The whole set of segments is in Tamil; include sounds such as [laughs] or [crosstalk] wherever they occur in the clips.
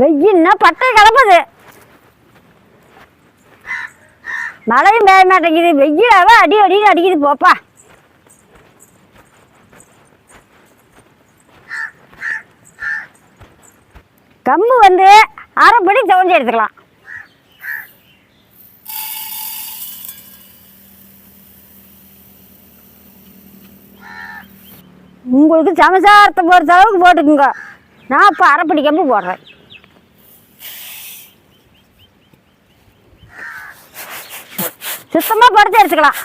வெயில்னா பட்டை கிளம்புது மழையும் பெய்ய மாட்டேங்குது. வெயிலாவே அடி அடின்னு அடிக்குது. போப்பா. கம்பு வந்து அரைப்படி துவஞ்சி எடுத்துக்கலாம். உங்களுக்கு சமசாரத்தை பொறுத்த அளவுக்கு போட்டுக்குங்க. நான் இப்போ அரைப்படி கம்பு போடுறேன். சுத்தமாக படுத்து எடுத்துக்கலாம்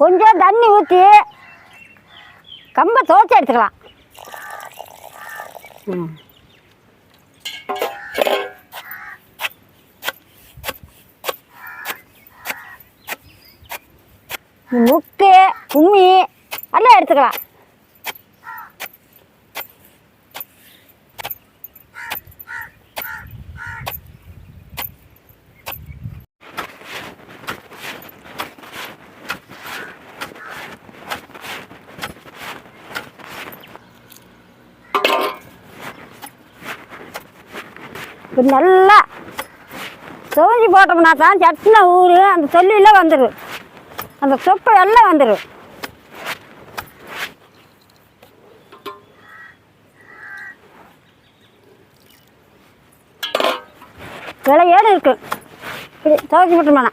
கொஞ்சம் தண்ணி ஊற்றி கம்பை துவைச்சி எடுத்துக்கலாம். ம் முக்கு கும்மி எல்லாம் எடுத்துக்கலாம். இப்போ நல்லா துவஞ்சி போட்டோம்னா தான் சட்டின ஊர் அந்த தொல்லியில் வந்துடும் அந்த சொப்பு எல்லாம் வந்துடும் விலையோடு இருக்குது இப்படி போட்டோம்னா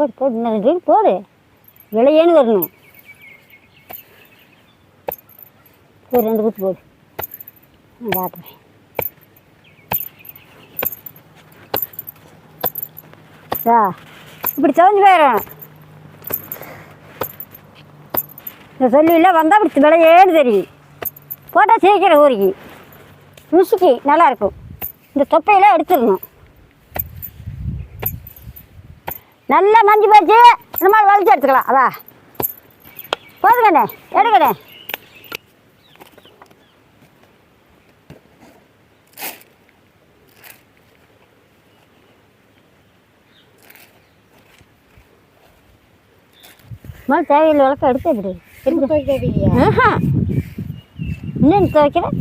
போடு போடு. இன்னும் போடு. விலையேன்னு வரணும். ஒரு ரெண்டு குத்து போடு. நான் காட்டுறேன். ஆ இப்படி தவஞ்சு போயிடும் இந்த சொல்லியில் வந்தால் இப்படி விலையேன்னு தெரியும். போட்டால் சீக்கிரம் ஊறிக்கு ருசிக்கு நல்லா இருக்கும். இந்த தொப்பையெல்லாம் எடுத்துடணும். நல்லா மஞ்சு போச்சு. மாதிரி வலிச்சு எடுத்துக்கலாம் அதா. போதுங்கண்ணே. எடுங்கண்ணே. முதல்ல தேவையில்லை விளக்கம் எடுத்து எப்படி. இன்னும் துவைக்கிறேன்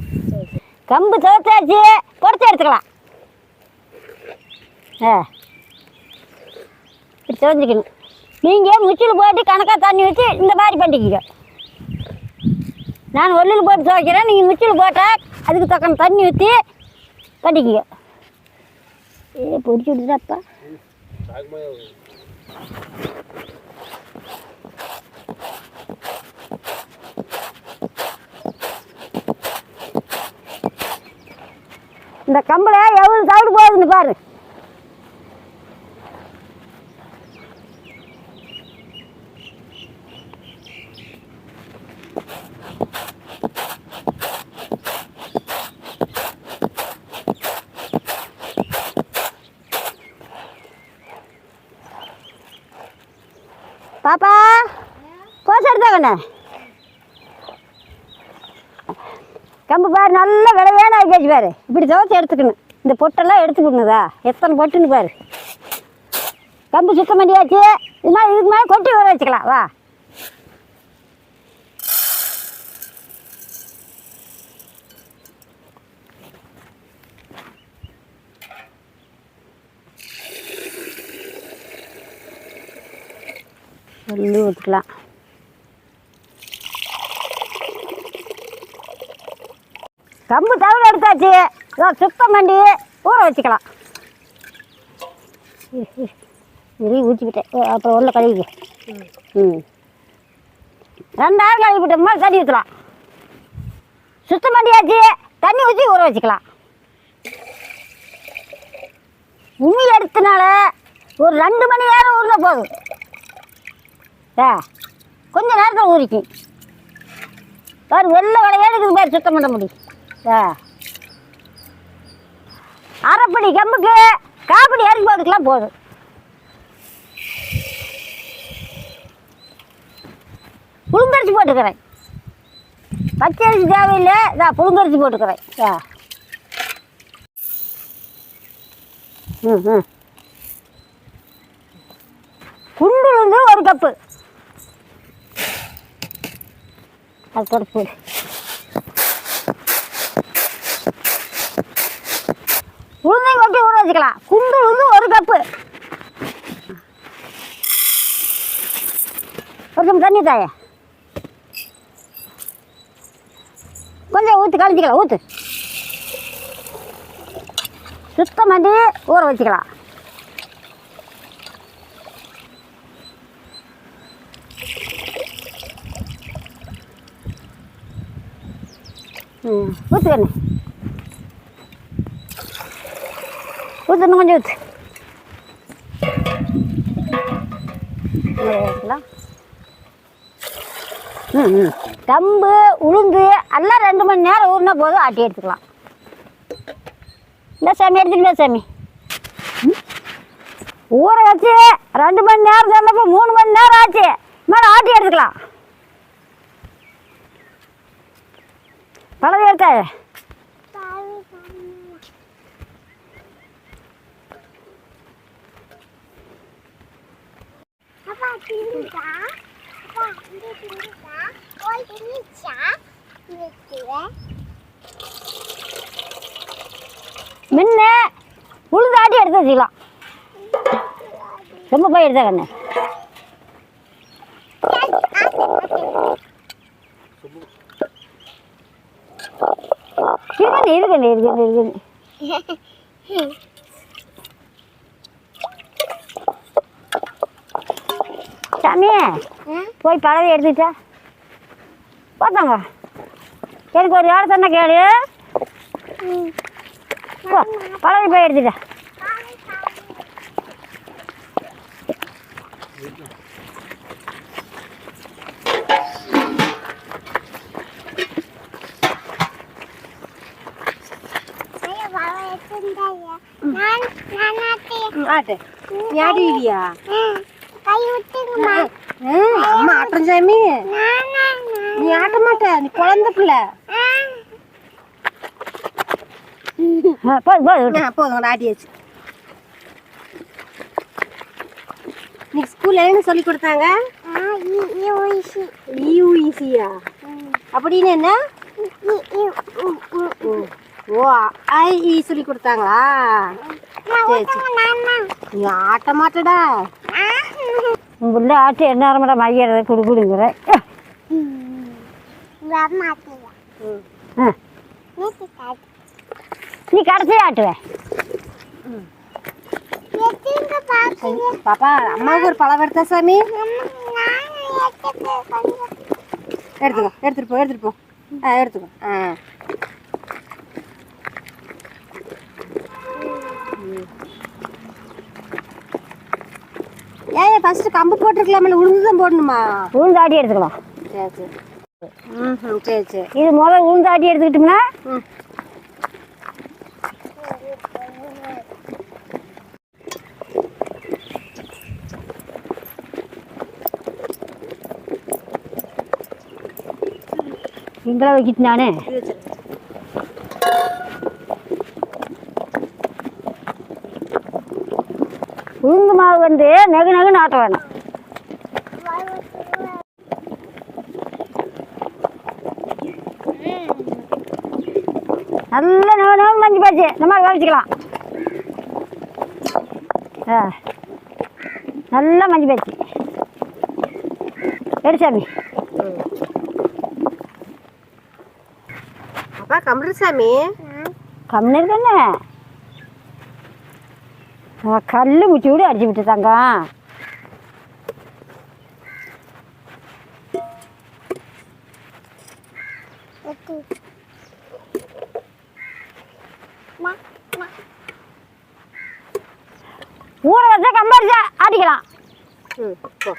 கம்பு துவைச்சாச்சு. பொறுத்து எடுத்துக்கலாம். ஆ. இப்படி தெரிஞ்சுக்கணும். நீங்கள் முச்சில் போட்டு கணக்காக தண்ணி வச்சு இந்த மாதிரி பண்ணிக்கிங்க. நான் ஒல்லில் போட்டு துவைக்கிறேன். நீங்கள் முச்சில் போட்டால் அதுக்கு தக்கன தண்ணி ஊற்றி பண்ணிக்கிங்க. ஏ பொடிச்சு விட்டுதாப்பா இந்த கம்பில் எவ்வளோ தவிடு போகுதுன்னு பாரு பாப்பா தானே? கம்பு பாரு நல்ல விளையான ஆகியாச்சு பாரு. இப்படி துவச்சி எடுத்துக்கணும். இந்த பொட்டெல்லாம் எடுத்துக்கணுதா எத்தனை பொட்டுன்னு பாரு. கம்பு சுத்தம் பண்ணியாச்சு. இது இதுக்கு மேலே கொட்டி ஊற வச்சுக்கலாம். வா. சொல்லி ஊற்றிக்கலாம். கம்பு தவிர எடுத்தாச்சு. இதோ சுத்தம் பண்ணி ஊற வச்சுக்கலாம். நிறைய ஊற்றிக்கிட்டேன் அப்புறம் உள்ள கழுவிக்க ம். ரெண்டாயிரம் கழுவிட்டோம்னா தண்ணி ஊற்றலாம் சுத்தம் பண்ணியாச்சு தண்ணி ஊற்றி ஊற வச்சுக்கலாம். உமி எடுத்தனால ஒரு ரெண்டு மணி நேரம் ஊறினா போதும். ஏ கொஞ்சம் நேரத்தில் ஊறிக்கும். பாரு வெள்ளை விளையாடு பாரு சுத்தம் பண்ண முடியும். அரைப்படி கம்புக்கு காப்படி அரிசி போதுக்கெல்லாம் போதும். புழுங்கரிசி போட்டுக்கிறேன். பச்சை அரிசி தேவையில்லை இதான் புழுங்கரிசி போட்டுக்கிறேன். ஆ. ம் ம். குண்டுலுந்து ஒரு கப்பு. அது போட்டு போடு உளுந்தையும் கொட்டி ஊற வச்சுக்கலாம் குண்டு வந்து ஒரு கப்பு கொஞ்சம் தண்ணி தாய. கொஞ்சம் ஊற்றி கழிச்சிக்கலாம் ஊற்று சுத்தம் பண்ணி ஊற வச்சுக்கலாம். ம் ஊற்று கண்ணு ஊற்று இன்னும் கொஞ்சம் ஊற்று ம் ம் கம்பு உளுந்து எல்லாம் ரெண்டு மணி நேரம் ஊறினா போதும். ஆட்டி எடுத்துக்கலாம். இந்த சாமி எடுத்துக்கலாம் சாமி. ஊற வச்சு ரெண்டு மணி நேரம் சொன்னப்போ மூணு மணி நேரம் ஆச்சு. மேலே ஆட்டி எடுத்துக்கலாம். பழம் எடுத்தா முன்ன உளுந்து ஆட்டி எடுத்து வச்சுக்கலாம் ரொம்ப போய் எடுத்தா கண்ணு. இருக்கண்ணே இருக்கண்ணே இருக்கண்ணே இருக்கண்ணே [laughs] சாமி போய் பழவை எடுத்துட்டா பார்த்தாங்க எனக்கு ஒரு வேலை சொன்ன கேளு. போ பழவை போய் எடுத்துட்டா ஆட்டி கை விட்டுங்கம்மா அம்மா ஆட்டம் சாமி. நீ ஆட்ட மாட்ட நீ குழந்தை பிள்ளை. போதும் போதும் போதும் ஆட்டியாச்சு நீ ஸ்கூல்ல என்ன சொல்லி கொடுத்தாங்க? யூஇசியா அப்படின்னு என்ன? ஓ ஐஇ சொல்லி கொடுத்தாங்களா? சரி நீ ஆட்ட மாட்டடா. உன் பிள்ளை ஆட்டி என்ன நேரமாடா மையறதை குடு குடுங்கிற. வரமாட்டியா ஆ. நேற்று காட்டு நீ கடைசி ஆட்டுவேன் பாப்பா அம்மாவுக்கு ஒரு பழம் எடுத்தா சாமி? எடுத்துக்கோ எடுத்துட்டு போ எடுத்துட்டு போ. ஆ எடுத்துக்கோ. ஆ. ஏன் ஃபர்ஸ்ட் கம்பு போட்டிருக்கலாமே உளுந்து தான் போடணுமா? உளுந்து ஆட்டி எடுத்துக்கலாம். சரி சரி. ம் சரி சரி. இது முதல் உளுந்து ஆட்டி எடுத்துக்கிட்டோம்னா எங்களை வைக்கிட்டு நானே இது வச்சிரு. உளுந்து மாவு வந்து நெகு நெகுன்னு ஆட்ட வேணும் நல்லா நெகு நெகு மஞ்சள் போச்சு நம்ம கழிச்சிக்கலாம் ஆ. நல்லா மஞ்சள் போச்சு எடுசாமி அப்பா கம்ப்யூட்டர் சாமி. கம்முன்னு இருக்கண்ணே கல் முச்சி விட அடிச்சு விட்டு தங்கம் எட்டு மா மா. ஊற வச்சா கம்பரிச்சா ஆட்டிக்கலாம் ம் போ.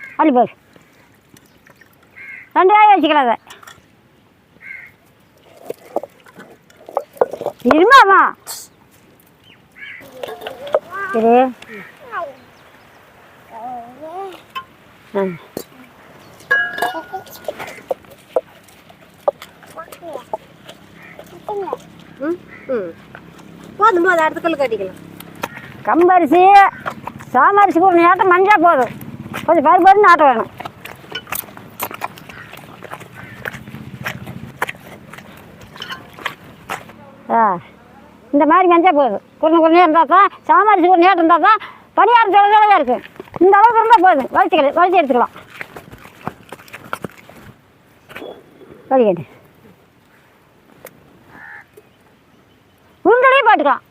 ரெண்டு காய் வச்சுக்கலாம் அதை இருமாமா இரு போதும் போதும் அடுத்த கல் கட்டிக்கலாம். கம்பரிசி சாமரிசி போடணும் நேரம் மஞ்சள் போதும். கொஞ்சம் பரு பருன்னு ஆட்ட வேணும். ஆ. இந்த மாதிரி மெஞ்சா போதும் குருணை குருணையாக இருந்தால் தான் சாமரிசி குருணையாக இருந்தால் தான் பணியாரம் தொலைதொலையாக இருக்குது இந்த அளவுக்கு இருந்தால் போதும். வலிச்சுக்கலாம் வலிச்சு எடுத்துக்கலாம். வலிக்கட்டு உருண்டலையும் போட்டுக்கலாம்.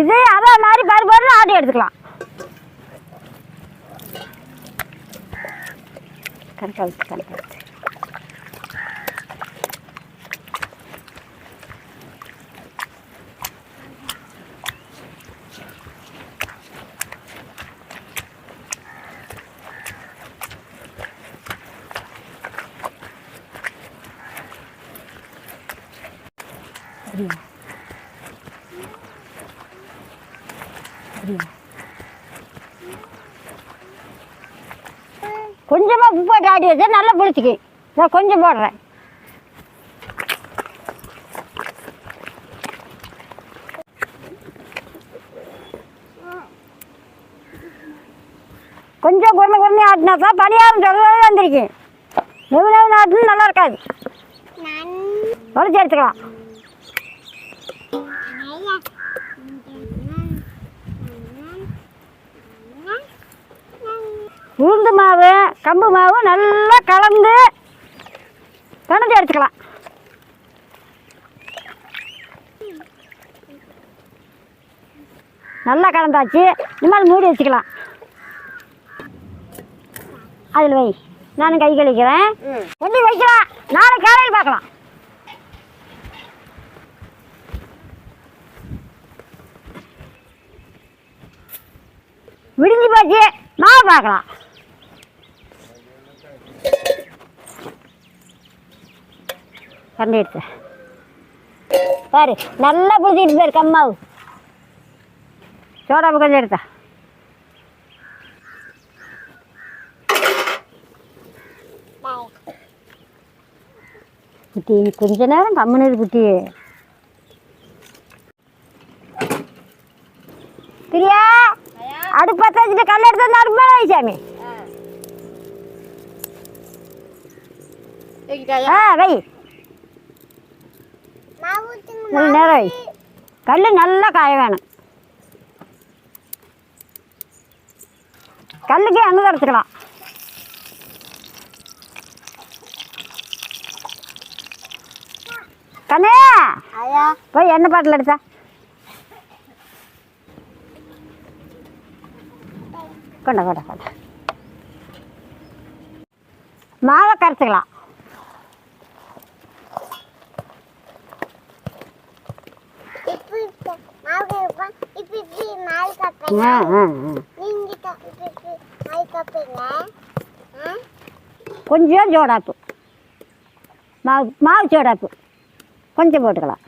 இதே அதே மாதிரி பருப்பு ஆட்டி எடுத்துக்கலாம். akan kalkan aja. Aduh. Aduh. கொஞ்சமாக உப்பு போட்டு ஆட்டி வச்சா நல்லா புளிச்சிக்கு. நான் கொஞ்சம் போடுறேன். கொஞ்சம் குறைந்த குறைந்த ஆட்டினா தான் பணியாரம் சொல்லவே வந்திருக்கேன் நெவு நெவு ஆட்டினா நல்லா இருக்காது. நான் உடச்சி எடுத்துக்கலாம் ஐயா உளுந்து மாவு கம்பு மாவு நல்லா கலந்து பிணைஞ்சு எடுத்துக்கலாம். நல்லா கலந்தாச்சு. இனிமேல் மூடி வச்சுக்கலாம். அதில் வை. நானும் கை கழிக்கிறேன் ம் கொண்டு வைக்கலாம் நாளை காலையில் பார்க்கலாம். விடிஞ்சு போச்சு. மாவு பார்க்கலாம். கரண்டி எடுத்து. பாரு நல்லா புளிச்சிட்டு பேர் கம்மாவு. சோடாப்பு கொஞ்சம் எடுத்தா. குட்டி கொஞ்ச நேரம் கம்முனு இரு குட்டி. பிரியா அடுப்பு பற்ற வச்சுட்டு கல் எடுத்து வந்து அடுப்பு மேலே சாமி. ஆ வை. நல்ல நேரம் கல் நல்லா காய வேணும் கல்லுக்கு எண்ணெய் தரத்துக்கலாம் கண்ணே ஐயா போய் எண்ணெய் பாட்டில் எடுத்தா கொண்ட கொண்ட கொண்ட மாவை கரைச்சிக்கலாம் இப்போ இப்போ மாவு மாவு ஆ கப்பீங்க? நீங்க கொஞ்சம் சோடாப்பு மாவு மாவு சோடாப்பு கொஞ்சம் போட்டுக்கலாம்.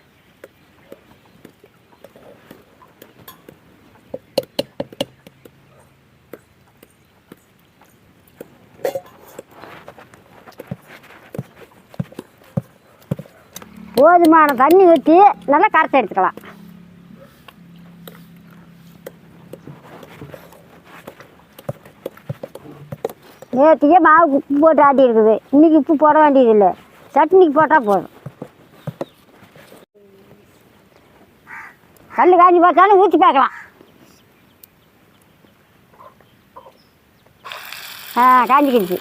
போதுமான தண்ணி ஊற்றி நல்லா கரைச்சி எடுத்துக்கலாம். நேற்றுக்கே மாவு உப்பு போட்டு ஆட்டி இருக்குது இன்றைக்கி உப்பு போட வேண்டியதில்லை. சட்னிக்கு போட்டால் போதும். கல் காஞ்சி பார்த்தாலும் ஊற்றி பார்க்கலாம். ஆ காஞ்சி கிஞ்சி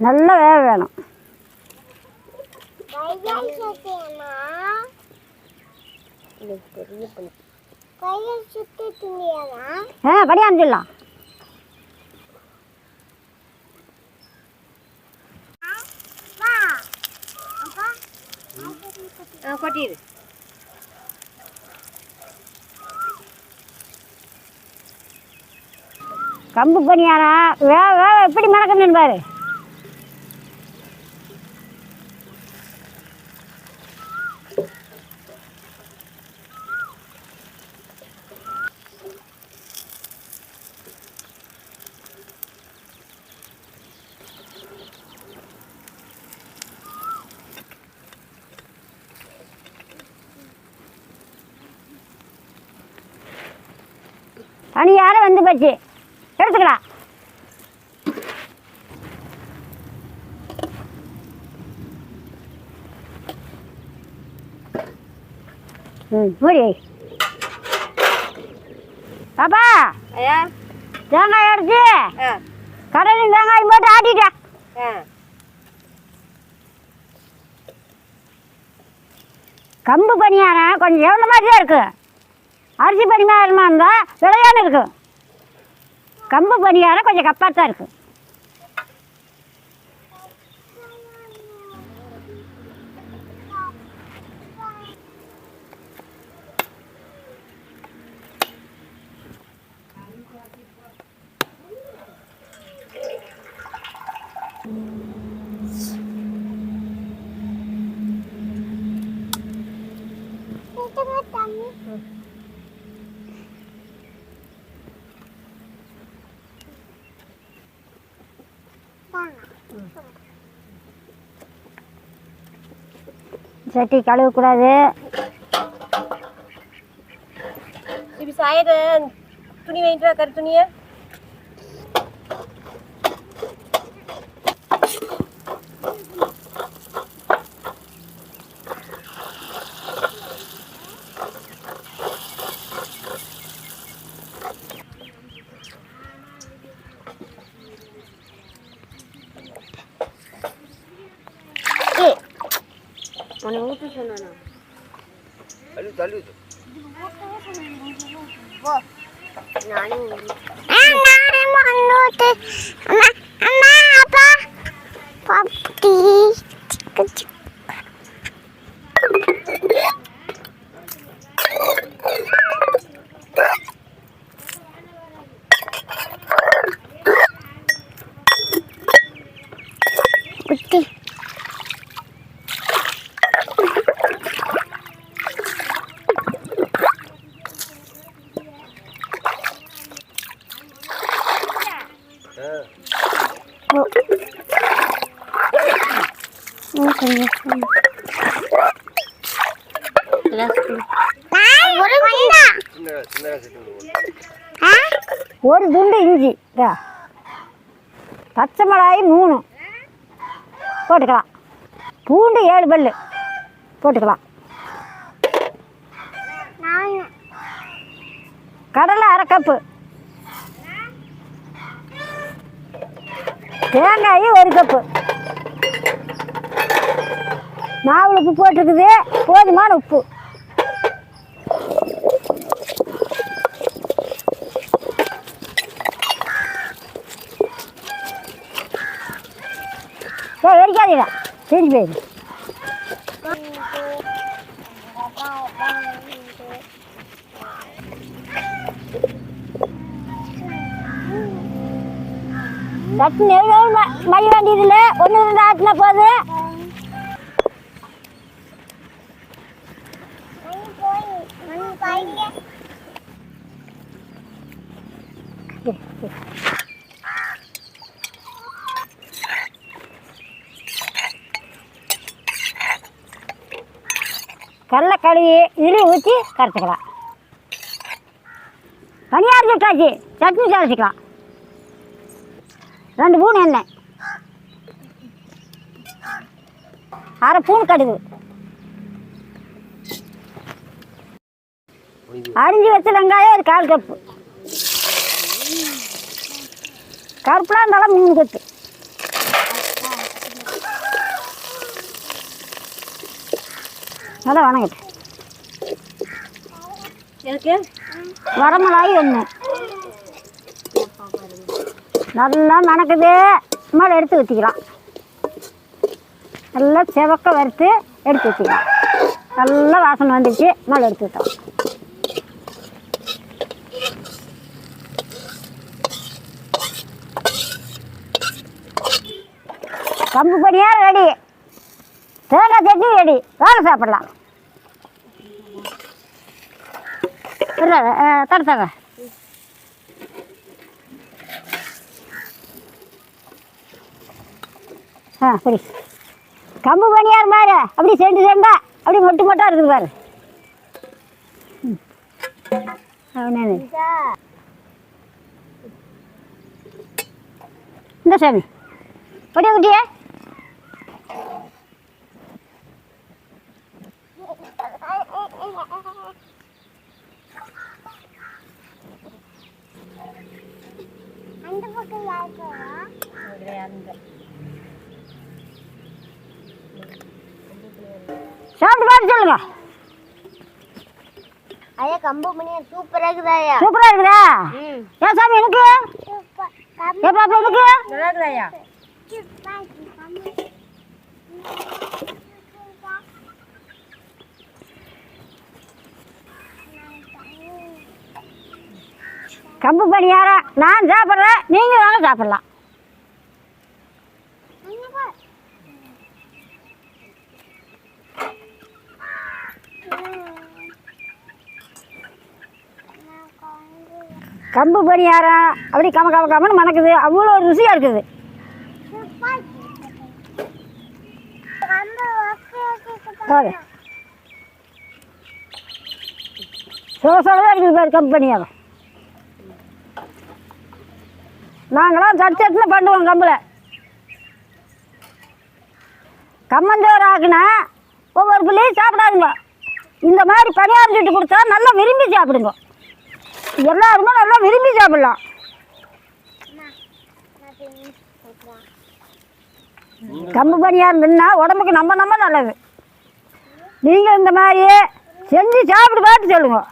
நல்ல வேக வேணும். ஆ படியா அனுப்பிடலாம் கம்பு பனியானா வேக வே எப்படி மறக்கணும்னு பாரு. பணியாரம் வந்து போச்சு. எடுத்துக்கலாம் ம் மூடி. வை. பாப்பா தேங்காய் அடிச்சு ஆ. கடலையும் தேங்காயும் போட்டு ஆட்டிட்டேன் கம்பு பணியாரம் கொஞ்சம் எவ்வளோ மாதிரி தான் இருக்கு? அரிசி பணியாரமாக இருந்தால் விளையாண்டு இருக்கும் கம்பு பணியாரம் கொஞ்சம் கப்பாக தான் இருக்கு. இதுக்கு சட்டி கழுவக்கூடாது. இப்படி சாயத துணி வாங்கிட்டு வா கரு துணியை. பச்சை மிளகாய் மூணு. போட்டுக்கலாம். பூண்டு ஏழு பல்லு. போட்டுக்கலாம். கடலை அரை கப்பு. தேங்காய் ஒரு கப்பு. மாவுல உப்பு போட்டிருக்குது போதுமான உப்பு. சரி செஞ்சு போயிடு சட்னி எவ்வளோ மழை வேண்டியதில்லை ஒன்று ரெண்டு ஆட்டினா போதும் கடலை கழுவி இதுலேயும் ஊற்றி கரைச்சிக்கலாம். தனியார் சுட்டாச்சு. சட்னி கரைச்சிக்கலாம் ரெண்டு பூன் எண்ணெய். அரை பூன் கடுகு. அரிஞ்சு வச்ச வெங்காயம் ஒரு கால் கப்பு. கருப்புலாம் இருந்தாலும் மூணு கட்டு. நல்லா வணங்கிட்டு எனக்கு? வரமிளகாய் ஒன்று நல்லா மணக்குது மேலே எடுத்து ஊற்றிக்கலாம் நல்லா செவக்க வறுத்து எடுத்து ஊற்றிக்கலாம் நல்லா வாசனை வந்துச்சு. மேலே எடுத்து விட்டோம் கம்பு பனியா ரெடி. தேங்காய் சட்னி ரெடி வேலை சாப்பிடலாம். தர ஆ சரி. கம்பு பனியார் மாதிரி அப்படி செண்டு செண்டா அப்படி மொட்டு மொட்டாக இருக்குது பாரு. இந்த சாமி. பொடிய குட்டியே அந்த பக்கம் யாருக்கா சாப்பிட்டு பார்த்து சொல்லுங்க. ஐயா கம்பு மணியார் சூப்பரா இருக்குதாயா சூப்பரா இருக்குதா? ம். ஏன் சாமி எனக்கு ஏன் பாப்பா எனக்கு நல்லா இருக்குதாயா சூப்பர் கம்பு பணியாரம் நான் சாப்பிட்றேன் நீங்கள் வேணாலும் சாப்பிடலாம். கம்பு பணியாரம் அப்படி கம கம கமன்னு மணக்குது. அவ்வளோ ருசியாக இருக்குது. பாரு. சொல்ல சொல்லதான் இருக்குது பாரு கம்பு பணியாரம் நாங்களாம் சட்டு சட்டுன்னு பண்ணுவோம் கம்பில். கம்மஞ்சோறு ஆக்குனா ஒவ்வொரு பிள்ளையும் சாப்பிடாதுங்க. இந்த மாதிரி பணியாரம் சுட்டு கொடுத்தா நல்லா விரும்பி சாப்பிடுங்க. எல்லாருமே நல்லா விரும்பி சாப்பிடலாம். கம்பு பணியாரம் தின்னா உடம்புக்கு நம்ம நம்ம நல்லது. நீங்கள் இந்த மாதிரி செஞ்சு சாப்பிட்டு பார்த்து சொல்லுங்கள்